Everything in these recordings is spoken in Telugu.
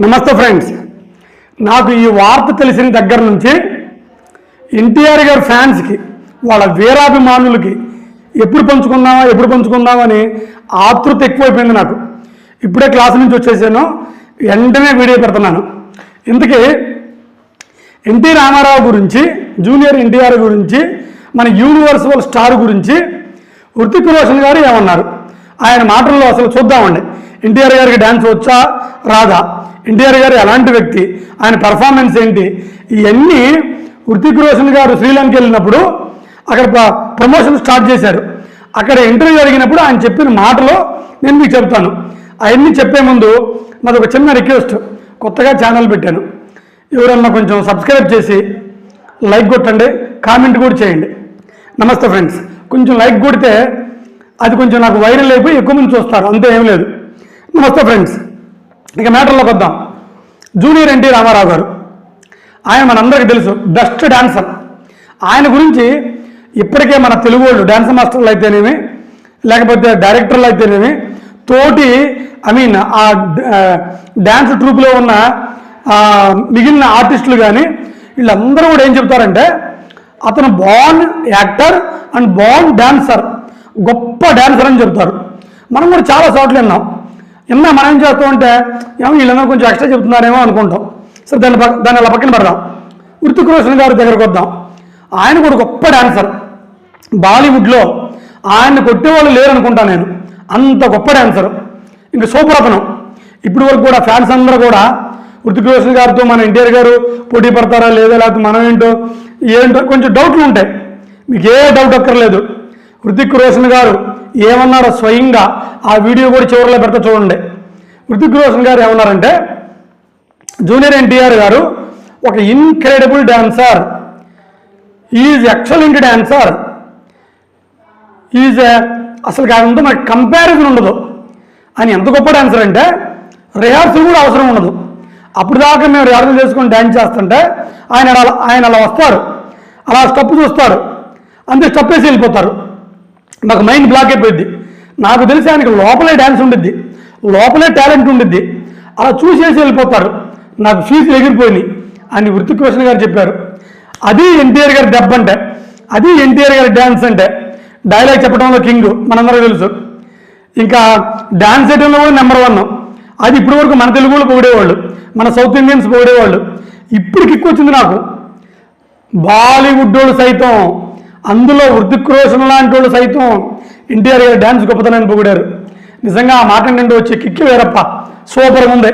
నమస్తే ఫ్రెండ్స్. నాకు ఈ వార్త తెలిసిన దగ్గర నుంచి ఎన్టీఆర్ గారి ఫ్యాన్స్కి వాళ్ళ వీరాభిమానులకి ఎప్పుడు పంచుకుందామా ఎప్పుడు పంచుకుందామని ఆతృత ఎక్కువైపోయింది నాకు. ఇప్పుడే క్లాస్ నుంచి వచ్చేసాను. వెంటనే వీడియో పెడుతున్నాను. ఇంతకీ ఎన్టీ రామారావు గురించి జూనియర్ ఎన్టీఆర్ గురించి మన యూనివర్సల్ స్టార్ గురించి హృతిక్ రోషన్ గారు ఏమన్నారు? ఆయన మాటల్లో అసలు చూద్దామండి. ఎన్టీఆర్ గారికి డ్యాన్స్ వచ్చా రాదా? ఎన్టీఆర్ గారు ఎలాంటి వ్యక్తి. ఆయన పెర్ఫార్మెన్స్ ఏంటి? ఇవన్నీ హృతిక్ రోషన్ గారు శ్రీలంక వెళ్ళినప్పుడు అక్కడ ప్రమోషన్ స్టార్ట్ చేశారు. అక్కడ ఇంటర్వ్యూ జరిగినప్పుడు ఆయన చెప్పిన మాటలో నేను మీకు చెప్తాను. అవన్నీ చెప్పే ముందు నాది ఒక చిన్న రిక్వెస్ట్ కొత్తగా ఛానల్ పెట్టాను. ఎవరన్నా కొంచెం సబ్స్క్రైబ్ చేసి లైక్ కొట్టండి కామెంట్ కూడా చేయండి. నమస్తే ఫ్రెండ్స్ కొంచెం లైక్ కొడితే అది కొంచెం నాకు వైరల్ అయిపోయి ఎక్కువ మంది చూస్తారు. అంతే ఏం లేదు. నమస్తే ఫ్రెండ్స్ ఇక మ్యాటర్లోకి వద్దాం. జూనియర్ ఎన్టీ రామారావు గారు. ఆయన మనందరికీ తెలుసు బెస్ట్ డాన్సర్ ఆయన గురించి ఇప్పటికే మన తెలుగు వాళ్ళు డాన్స్ మాస్టర్లు అయితేనేమి లేకపోతే డైరెక్టర్లు అయితేనేమి తోటి ఐ మీన్ ఆ డ్యాన్స్ ట్రూప్లో ఉన్న మిగిలిన ఆర్టిస్టులు కానీ వీళ్ళందరూ కూడా ఏం చెప్తారంటే అతను born actor and born dancer గొప్ప డాన్సర్ అని చెప్తారు. మనం కూడా చాలా చోట్ల విన్నాం. విన్నా మనం ఏం చేస్తామంటే ఏమో వీళ్ళన్నా కొంచెం ఎక్స్ట్రా చెప్తున్నారేమో అనుకుంటాం. సరే దాన్ని పక్క- దాన్ని అలా పక్కన పెడదాం. హృతిక్ రోషన్ గారి దగ్గరకు వద్దాం. ఆయన కూడా గొప్ప డాన్సర్ బాలీవుడ్లో ఆయన్ని కొట్టేవాళ్ళు లేరు అనుకుంటా నేను. అంత గొప్ప డాన్సర్ ఇంకా సూపర్ అతను. ఇప్పుడు వరకు కూడా ఫ్యాన్స్ అందరూ కూడా హృతిక్ రోషన్ గారితో మన ఎన్టీఆర్ గారు పోటీ పడతారా లేదా లేకపోతే మనం ఏంటో ఏంటో కొంచెం డౌట్లు ఉంటాయి. మీకు ఏ డౌట్ అక్కర్లేదు. హృతిక్ రోషన్ గారు ఏమన్నారో స్వయంగా ఆ వీడియో కూడా చివరిలో పెడతా చూడండి. హృతిక్ రోషన్ గారు ఏమన్నారంటే జూనియర్ ఎన్టీఆర్ గారు ఒక incredible dancer is excellent dancer is అసలు ఆయనతో మనకు కంపారిజన్ ఉండదు. ఆయన ఎంత గొప్ప డాన్సర్ అంటే రిహార్సల్ కూడా అవసరం ఉండదు. అప్పుడు దాకా మేము రిహార్సల్ చేసుకొని డ్యాన్స్ చేస్తుంటే ఆయన అలా ఆయన అలా వస్తారు. అలా స్టెప్ చూస్తారు అంతే స్టెప్ వేసి వెళ్ళిపోతారు. నాకు మైండ్ బ్లాక్ అయిపోయింది. నాకు తెలిసి ఆయనకి లోపలే డ్యాన్స్ ఉండిద్ది. లోపలే టాలెంట్ ఉండిద్ది. అలా చూసేసి వెళ్ళిపోతారు. నాకు ఫీజులు ఎగిరిపోయినాయి. అని వృత్తిక్ రోషన్ గారు చెప్పారు. అది ఎన్టీఆర్ గారి దెబ్బ అంటే అది ఎన్టీఆర్ గారి డ్యాన్స్ అంటే. డైలాగ్ చెప్పడంలో కింగ్ మనందరూ తెలుసు. ఇంకా డ్యాన్స్ చేయడంలో కూడా నెంబర్ వన్ అది ఇప్పటి వరకు మన తెలుగు వాళ్ళు పొగిడేవాళ్ళు మన సౌత్ ఇండియన్స్ పొగిడేవాళ్ళు ఇప్పుడు కిక్ వచ్చింది నాకు. బాలీవుడ్ వాళ్ళు సైతం అందులో వృత్తిక్ లాంటి వాళ్ళు సైతం ఎన్టీఆర్ గారు డ్యాన్స్ గొప్పతనాన్ని పొగిడారు. నిజంగా ఆ మాట నిండి వచ్చే కిక్కి వేరప్ప. సూపర్గా ఉంది.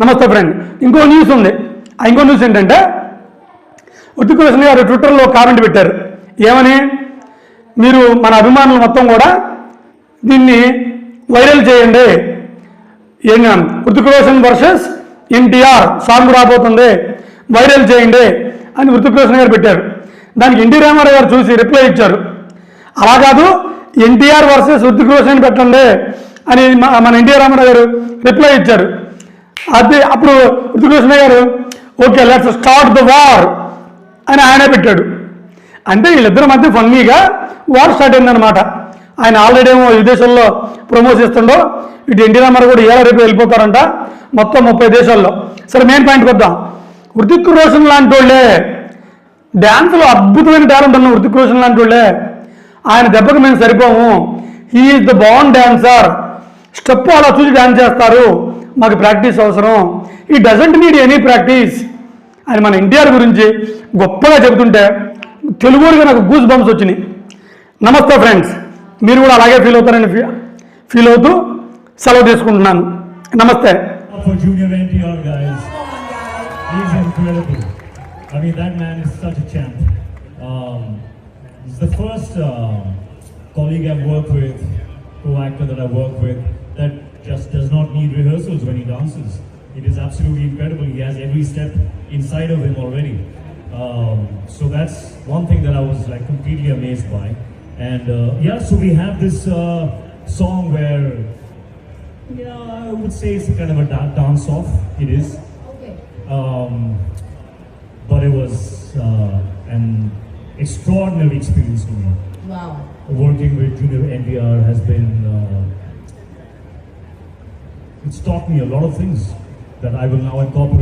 నమస్తే ఫ్రెండ్. ఇంకో న్యూస్ ఉంది. ఆ ఇంకో న్యూస్ ఏంటంటే ఉత్తికృష్ణ గారు ట్విట్టర్లో కామెంట్ పెట్టారు. ఏమని? మీరు మన అభిమానులు మొత్తం కూడా దీన్ని వైరల్ చేయండి. ఏం హృతిక్ రోషన్ వర్సెస్ ఎన్టీఆర్ సాంగ్ రాబోతుంది. వైరల్ చేయండి అని హృతిక్ రోషన్ గారు పెట్టారు. దానికి ఎన్టీ రామారావు గారు చూసి రిప్లై ఇచ్చారు. అలా కాదు ఎన్టీఆర్ వర్సెస్ హృతిక్ రోషన్ పెట్టండి అని మన ఎన్టీఆర్ రామారావు గారు రిప్లై ఇచ్చారు. అది అప్పుడు Hrithik Roshan garu okay let's start the war అని ఆయనే పెట్టాడు. అంటే వీళ్ళిద్దరి మధ్య ఫన్నీగా వార్ స్టార్ట్ అయిందనమాట ఆయన ఆల్రెడీ ఏమో విదేశాల్లో ప్రమోట్ చేస్తుండో ఇటు ఎన్టీ రామారావు కూడా ఏళ్ళ రేపు వెళ్ళిపోతారంట మొత్తం ముప్పై దేశాల్లో. సరే మెయిన్ పాయింట్కి వద్దాం హృతిక్ రోషన్ లాంటి వాళ్ళే డ్యాన్స్లో అద్భుతమైన టాలెంట్ ఉన్న హృతిక్ రోషన్ లాంటి వాళ్ళే. ఆయన దెబ్బకు మేము సరిపోము. He is the born dancer step అలా చూసి డ్యాన్స్ చేస్తారు. మాకు ప్రాక్టీస్ అవసరం. ఈ డజంట్ నీడ్ ఎనీ ప్రాక్టీస్ అని మన ఎన్టీఆర్ గురించి గొప్పగా చెబుతుంటే తెలుగుగా నాకు గూస్ బంప్స్ వచ్చినాయి. నమస్తే ఫ్రెండ్స్ మీరు కూడా అలాగే ఫీల్ అవుతారని ఫీ- ఫీల్ అవుతూ సెలవు తీసుకుంటున్నాను. నమస్తే. I mean, that man is such a champ. Um, he's the first um colleague I've worked with, co-actor that I've worked with, that just does not need rehearsals when he dances. It is absolutely incredible. He has every step inside of him already. Um, so that's one thing that I was like completely amazed by. And uh, yeah, so we have this uh, song where yeah, I would say it's kind of a da- dance off. It is. Um, but it was uh, an extraordinary experience for me. Wow. Working with Junior NDR has been, uh, it's taught me a lot of things. that I will now incorporate.